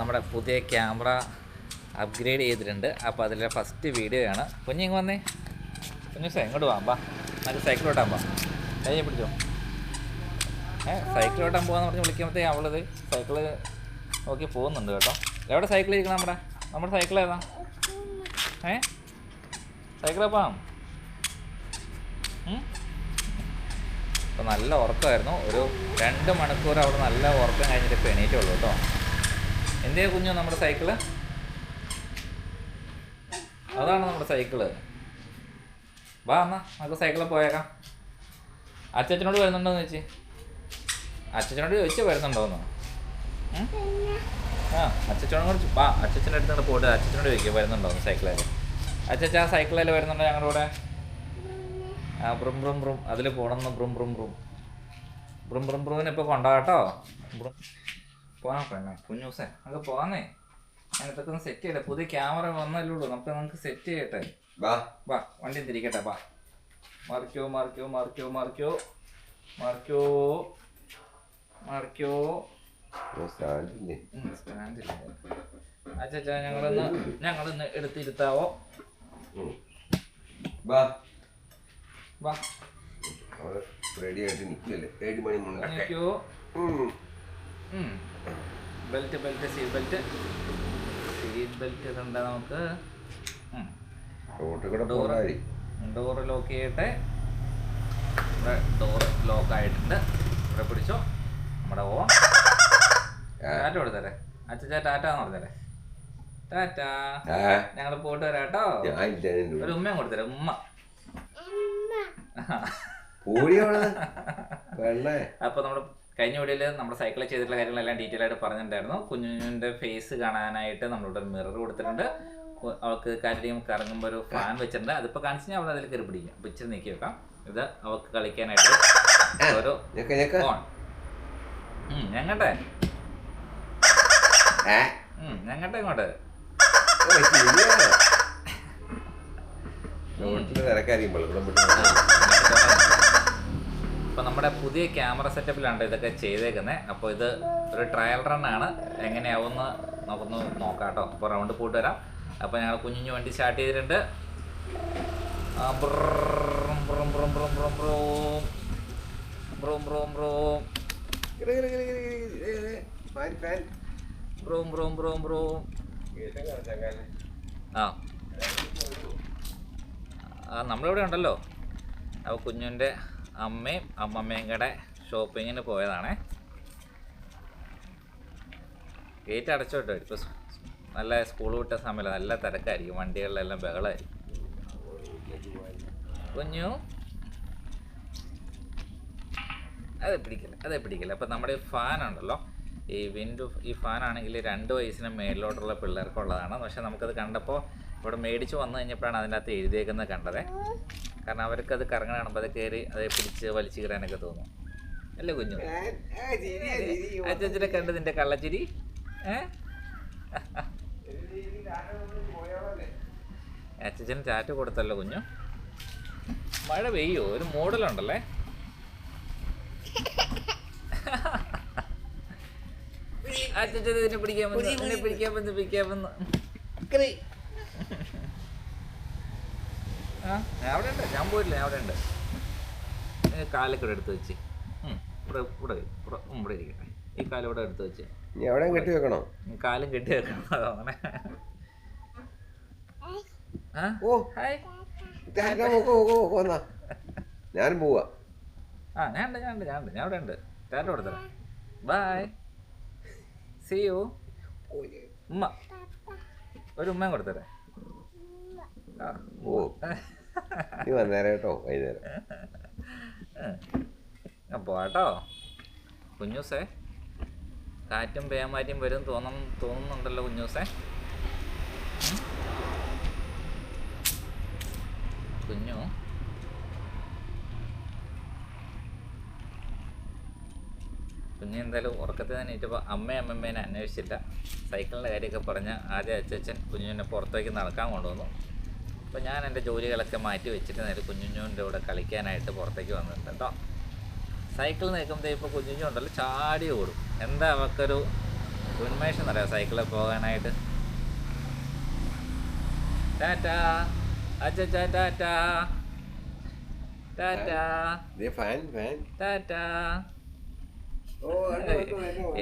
നമ്മുടെ പുതിയ camera upgrade ചെയ്തിട്ടുണ്ട്. അപ്പോൾ അതിലെ ഫസ്റ്റ് വീഡിയോ ആണ്. കുഞ്ഞിങ് വന്നേ. കുഞ്ഞുസേ ഇങ്ങോട്ട് വാ ബാ നമുക്ക് സൈക്കിൾ ഓട്ടാൻ പോവാം പിടിച്ചോ. ഏ സൈക്കിൾ ഓട്ടാൻ പോകാന്ന് പറഞ്ഞ് വിളിക്കുമ്പോഴത്തേ അവളത് സൈക്കിൾ നോക്കി പോകുന്നുണ്ട് കേട്ടോ. എവിടെ സൈക്കിൾ ഇരിക്കണം നമ്മുടെ? നമ്മുടെ സൈക്കിൾ ഏതാ? ഏ? സൈക്കിൾ പോവാം അപ്പോൾ നല്ല ഉറക്കമായിരുന്നു. ഒരു രണ്ട് മണിക്കൂർ അവിടെ നല്ല ഉറക്കം കഴിഞ്ഞിട്ട് ഇപ്പോൾ എണീറ്റുള്ളൂ കേട്ടോ. എന്തേ കുഞ്ഞു നമ്മുടെ സൈക്കിൾ? അതാണ് നമ്മുടെ സൈക്കിൾ. വാ എന്നാ നമുക്ക് സൈക്കിളിൽ പോയേക്കാം. അച്ചച്ചനോട് വരുന്നുണ്ടോന്ന് ചേച്ചി അച്ചച്ചനോട് ചോദിച്ചു വരുന്നുണ്ടോന്ന്? ആ അച്ചച്ചനോട് കൂടെ വാ അടുത്ത് അടുത്തോണ്ട് പോയിട്ട് അച്ചച്ചനോട് ചോദിക്കുക വരുന്നുണ്ടോന്ന് സൈക്കിളിൽ. അച്ചച്ച ആ സൈക്കിളിൽ വരുന്നുണ്ടോ ഞങ്ങളുടെ കൂടെ? ആ ബ്രും ബ്രും ബ്രും. അതിൽ പോകണമെന്ന് ബ്രും ബ്രും ബ്രും. ബ്രും ബ്രും ബ്രൂവിനെ ഇപ്പോൾ കൊണ്ടാകട്ടോ ബ്രും പോകാൻ പെണ്ണേ കുഞ്ഞൂസേ നമുക്ക് പോകാന്നേ ഞാൻ ഇതൊക്കെ ഒന്ന് സെറ്റ് ചെയ്യട്ടെ. പുതിയ ക്യാമറ വന്നല്ലേ ഉള്ളൂ. നമുക്ക് നമുക്ക് സെറ്റ് ചെയ്യട്ടെ. വാ. വാ വണ്ടി തിരിക്കട്ടെ. വാ. മറിക്കോ മറിക്കോ മറിക്കോ മറിക്കോ. മറിക്കോ. മറിക്കോ. സ്റ്റാൻഡില്ലേ? അച്ഛാ ഞങ്ങളൊന്ന് ഞങ്ങളൊന്ന് എടുത്തിരുത്താവോ. വാ. വാ. റെഡി ആയിട്ട് നിൽക്കല്ലേ ഏഴ് മണി മുന്നേ belt belt seat belt seat belt ഉണ്ട് നമുക്ക്. ഡോറ് ഡോറ് ലോക്ക് ചെയ്യട്ടെ. ഇവിടെ ഡോറ് ലോക്ക് ആയിട്ടുണ്ട്. ഇവിടെ പിടിച്ചോ. നമ്മുടെ ഓൺ. ടാറ്റ കൊടുത്തരെ. അച്ഛാ ടാറ്റ എന്ന് പറഞ്ഞേരെ ടാറ്റ ഞങ്ങൾ പോയിട്ട് വരാം കേട്ടോ. ഒരു ഉമ്മയും കൊടുത്തരെ. ഉമ്മ. പൂടിയാണ് പെണ്ണേ അപ്പോൾ നമ്മൾ കഴിഞ്ഞ വീഡിയോയിൽ നമ്മുടെ സൈക്കിൾ ചെയ്തിട്ടുള്ള കാര്യങ്ങളെല്ലാം ഡീറ്റെയിൽ ആയിട്ട് പറഞ്ഞിട്ടുണ്ടായിരുന്നു. കുഞ്ഞുഞ്ഞിന്റെ ഫേസ് കാണാനായിട്ട് നമ്മളിവിടെ മിറർ കൊടുത്തിട്ടുണ്ട്. അവൾക്ക് കാര്യം കറങ്ങുമ്പോൾ ഒരു ഫാൻ വെച്ചിട്ടുണ്ട്. അതിപ്പോൾ കാണിച്ച് ഞാൻ അവിടെ അതിൽ കയറി പിടിക്കും. അപ്പോൾ ഇച്ചിരി നീക്കി വെക്കാം. ഇത് അവൾക്ക് കളിക്കാനായിട്ട് ഓരോ ഫോൺ ഞങ്ങട്ടെ? ഞങ്ങട്ടെ ഇങ്ങോട്ട്? ഇവിടെ അപ്പോൾ നമ്മുടെ പുതിയ ക്യാമറ സെറ്റപ്പിലാണ് ഇതൊക്കെ ചെയ്തേക്കുന്നത് അപ്പോൾ ഇത് ഒരു ട്രയൽ റണ്ണാണ് എങ്ങനെയാവുമെന്ന് നമുക്കൊന്ന് നോക്കാം കേട്ടോ അപ്പോൾ റൗണ്ട് പോയിട്ട് വരാം. അപ്പോൾ ഞങ്ങൾ കുഞ്ഞു വണ്ടി സ്റ്റാർട്ട് ചെയ്തിട്ടുണ്ട്. ആ, നമ്മളിവിടെ ഉണ്ടല്ലോ. അപ്പോൾ കുഞ്ഞുന്റെ അമ്മയും അമ്മമ്മയും കൂടെ ഷോപ്പിങ്ങിന് പോയതാണേ. ഗേറ്റ് അടച്ചു കേട്ടോ ഇപ്പോൾ നല്ല സ്കൂൾ വിട്ട സമയം നല്ല തിരക്കായിരിക്കും വണ്ടികളിലെല്ലാം ബഹളമായിരിക്കും കുഞ്ഞു? അതെ പിടിക്കില്ല അതെ പിടിക്കില്ല അപ്പം നമ്മുടെ ഈ ഫാൻ ഉണ്ടല്ലോ ഈ വിൻഡോ ഈ ഫാൻ ആണെങ്കിൽ രണ്ട് വയസ്സിന് മേളിലോട്ടുള്ള പിള്ളേർക്കുള്ളതാണ് പക്ഷെ നമുക്കത് കണ്ടപ്പോൾ ഇവിടെ മേടിച്ച് വന്നു കഴിഞ്ഞപ്പോഴാണ് അതിന്റെ അകത്ത് എഴുതിയേക്കുന്നത് കണ്ടത്. കാരണം അവർക്ക് അവർക്കത് കറങ്ങണ കാണുമ്പോൾ അത് കയറി അത് പിടിച്ച് വലിച്ചു കയറാനൊക്കെ തോന്നും. അല്ലേ കുഞ്ഞു? അച്ചനെ കണ്ടത് ചിരിയാ, അച്ഛനെ കണ്ട് നിന്റെ കള്ളച്ചിരി? ഏ? അച്ഛന് ചാറ്റ് കൊടുത്തല്ലോ കുഞ്ഞു. മഴ പെയ്യോ? ഒരു മൂടലുണ്ടല്ലേ അച്ചനെ പിടിക്കാൻ പിടിക്കാൻ പിടിക്കാൻ ഞാൻ അവിടെ ഉണ്ട് ഞാൻ പോയില്ല അവിടെ ഉണ്ട് കാലൊക്കെ ഇവിടെ എടുത്ത് വെച്ച്. ഇവിടെ ഇവിടെ ഇവിടെ ഇരിക്കട്ടെ. ഈ കാലം ഇവിടെ എടുത്ത് വെച്ച്. എവിടെ കെട്ടി വെക്കണോ? കാലും കെട്ടി വെക്കണം അങ്ങനെ ഓ. ഹായ്. ഞാനും പോവാ. ആ ഞാൻ ഉണ്ട് ഞാൻ ഉണ്ട് ഞാൻ ഉണ്ട് ഞാൻ അവിടെ ഉണ്ട്. ടാറ്റ കൊടുത്തരാം. ബൈ സി യു ഉമ്മ. ഒരു ഉമ്മയും കൊടുത്തരാം. ഓ. നീ വന്നേരം കേട്ടോ വൈകുന്നേരം. ഞാൻ കേട്ടോ കുഞ്ഞൂസേ കാറ്റും പേമാറ്റും വരും തോന്നും തോന്നുന്നുണ്ടല്ലോ കുഞ്ഞൂസേ. കുഞ്ഞു. കുഞ്ഞു എന്തായാലും ഉറക്കത്തിൽ തന്നെ ഇറ്റപ്പോൾ അമ്മയും അമ്മമ്മേനെ അന്വേഷിച്ചില്ല. സൈക്കിളിന്റെ കാര്യമൊക്കെ പറഞ്ഞ് ആദ്യം അച്ചച്ചൻ കുഞ്ഞിനെ പുറത്തേക്ക് നടക്കാൻ കൊണ്ടുവന്നു. അപ്പോൾ ഞാൻ എന്റെ ജോലികളൊക്കെ മാറ്റി വെച്ചിട്ട് നേരെ കുഞ്ഞുഞ്ഞുവിന്റെ കൂടെ കളിക്കാനായിട്ട് പുറത്തേക്ക് വന്നിട്ടുണ്ട് കേട്ടോ. സൈക്കിൾ നിൽക്കുമ്പോൾ ഇപ്പോൾ കുഞ്ഞുഞ്ഞു ഉണ്ടല്ലോ ചാടി ഓടും. എന്താ അവർക്കൊരു ഉന്മേഷം എന്നറിയാം സൈക്കിളിൽ പോകാനായിട്ട്? ടാറ്റാ അച്ഛാ ടാറ്റാ ടാറ്റാ.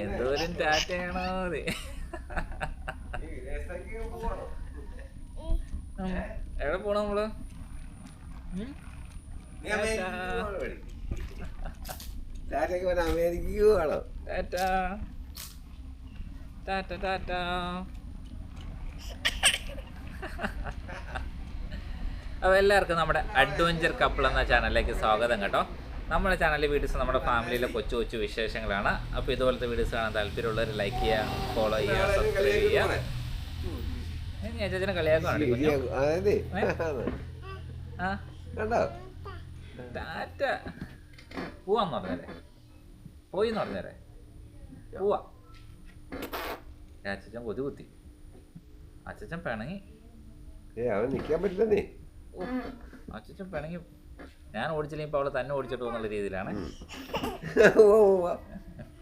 എന്തോരം ടാറ്റയാണോ അത്? എവിടെ പോണ നമ്മൾ? അപ്പൊ ടാറ്റ ടാറ്റാ. ടാറ്റ ടാറ്റാ. അപ്പോൾ എല്ലാവർക്കും നമ്മുടെ അഡ്വഞ്ചർ കപ്പിൾ എന്ന ചാനലിലേക്ക് സ്വാഗതം കേട്ടോ. നമ്മുടെ ചാനലിലെ വീഡിയോസ് നമ്മുടെ ഫാമിലിയിലെ കൊച്ചു കൊച്ചു വിശേഷങ്ങളാണ്. അപ്പോൾ ഇതുപോലത്തെ വീഡിയോസ് കാണാൻ താല്പര്യമുള്ളവർ ലൈക്ക് ചെയ്യുക ഫോളോ ചെയ്യുക സബ്സ്ക്രൈബ് ചെയ്യുക. ചേച്ചനെ ടാറ്റ പറഞ്ഞേരെ. പോവാ. അച്ഛൻ കൊതു കുത്തി. അച്ഛൻ പിണങ്ങി. അവൻ നിൽക്കാൻ പറ്റില്ലെന്നേ. അച്ഛൻ പിണങ്ങി. ഞാൻ ഓടിച്ചില്ലെങ്കിൽ ഇപ്പൊ അവൾ തന്നെ ഓടിച്ചിട്ട് പോകുന്ന രീതിയിലാണ്.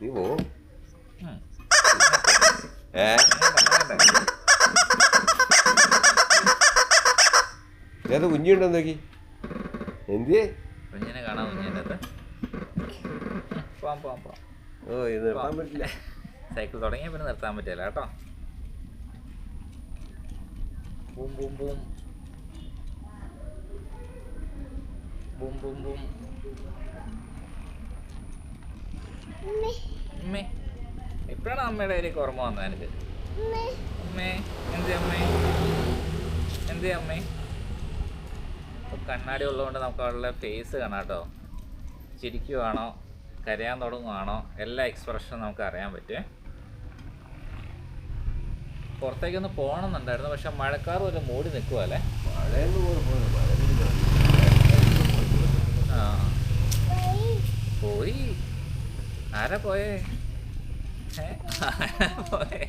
നീ ഏ? ഏത് കുഞ്ഞുണ്ടോ നോക്കി. എന്തിയേ? കുഞ്ഞിനെ കാണാൻ കുഞ്ഞിന്റെ അകത്ത്. പോവാം പോവാം പോവാം. ഓ ഇത് നിർത്താൻ പറ്റില്ല. സൈക്കിൾ തുടങ്ങിയ പിന്നെ നിർത്താൻ പറ്റില്ല കേട്ടോ. Boom boom boom. Boom boom boom. അമ്മേ എപ്പോഴാണ് അമ്മയുടെ കയ്യിലേക്ക് ഓർമ്മ വന്നത് എനിക്ക്. അമ്മേ എന്തേ അമ്മേ എന്തേ അമ്മേ ഇപ്പൊ കണ്ണാടി ഉള്ളതുകൊണ്ട് നമുക്ക് അവളുടെ ഫേസ് കാണാം കേട്ടോ. ചിരിക്കുവാണോ കരയാൻ തുടങ്ങുവാണോ എല്ലാ എക്സ്പ്രഷനും നമുക്ക് അറിയാൻ പറ്റേ പുറത്തേക്കൊന്ന് പോകണമെന്നുണ്ടായിരുന്നു പക്ഷെ മഴക്കാർ ഒരു മൂടി നിൽക്കുവല്ലേ ആ. പോയി. ആരാ പോയേ? പോയേ?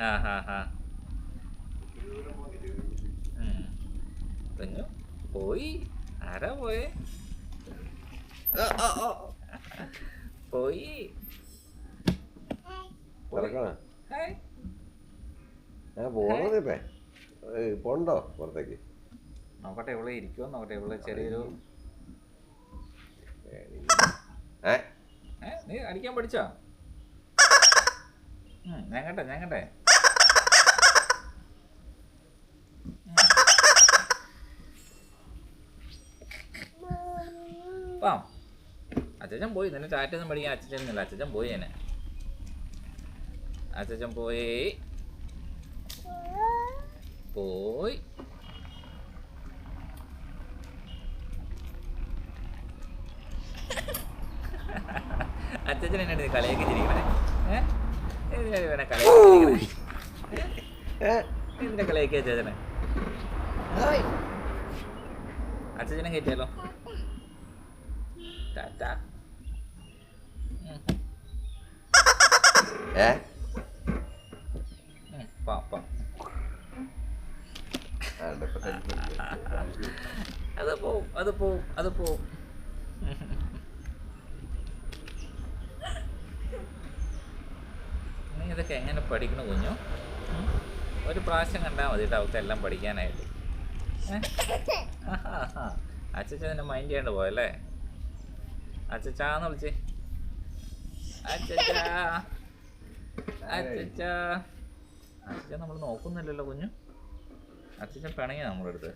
ആ ഹാ ഹാ. കുഞ്ഞു പോയി. ആരാ പോയെ? പോയി. ഞാൻ പോണതിപ്പേ പോണ്ടോ പുറത്തേക്ക്? നോക്കട്ടെ ഇവിടെ ഇരിക്കുമോ നോക്കട്ടെ ഇവിടെ ചെറിയൊരു ഏ. നീ അടിക്കാൻ പഠിച്ചോ? ഞാൻ കട്ടെ വാം. അച്ഛൻ പോയി. നിന്നെ ചാറ്റൊന്നും പഠിക്കാൻ അച്ഛനില്ല അച്ഛൻ പോയി എന്നെ. അച്ഛൻ പോയി. പോയി. മുത്തച്ഛൻ എന്നെ എടുത്ത് കളിയൊക്കെ ചിരിക്കണേ. ഏഹ് വേണേ കളിയൊക്കെ കളിയൊക്കെ ചേച്ചനെ അച്ഛനെ കയറ്റിയാലോ? ടാറ്റ. ഏ? പാപ്പ അത് പോവും അത് പോവും അത് പോവും. ഇതൊക്കെ എങ്ങനെ പഠിക്കണ കുഞ്ഞു? ഒരു പ്രാവശ്യം കണ്ടാൽ മതി കേട്ടോ അവൾക്ക് എല്ലാം പഠിക്കാനായിട്ട്. അച്ചച്ച നിന്നെ മൈൻഡ് ചെയ്യാണ്ട് പോയല്ലേ? അച്ചച്ചാന്ന് വിളിച്ചേ? അച്ചച്ചാ അച്ചച്ചാ അച്ഛൻ നമ്മൾ നോക്കുന്നില്ലല്ലോ കുഞ്ഞു. അച്ഛൻ പിണങ്ങി നമ്മുടെ അടുത്ത്.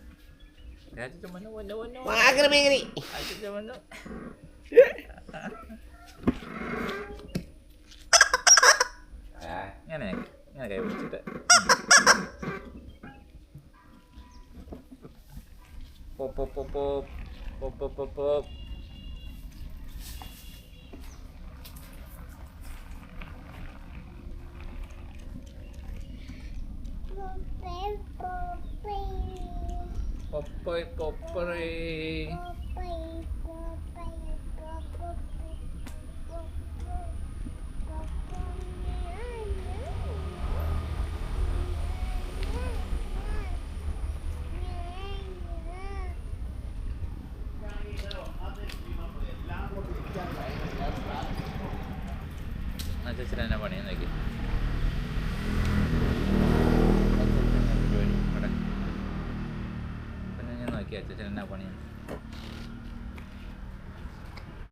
അച്ഛൻ മഞ്ഞു പൊന്നു മഞ്ഞു ആക്രമിക്കണി. അച്ഛൻ Pop, pop, pop, pop. Pop, pop, pop, pop. Popoy, popoy. Popoy, popoy. അച്ഛൻ തന്നെ പണിയാൻ നോക്കി പിന്നെ ഞാൻ നോക്കി അച്ഛൻ എന്നാ പണിയെന്ന്.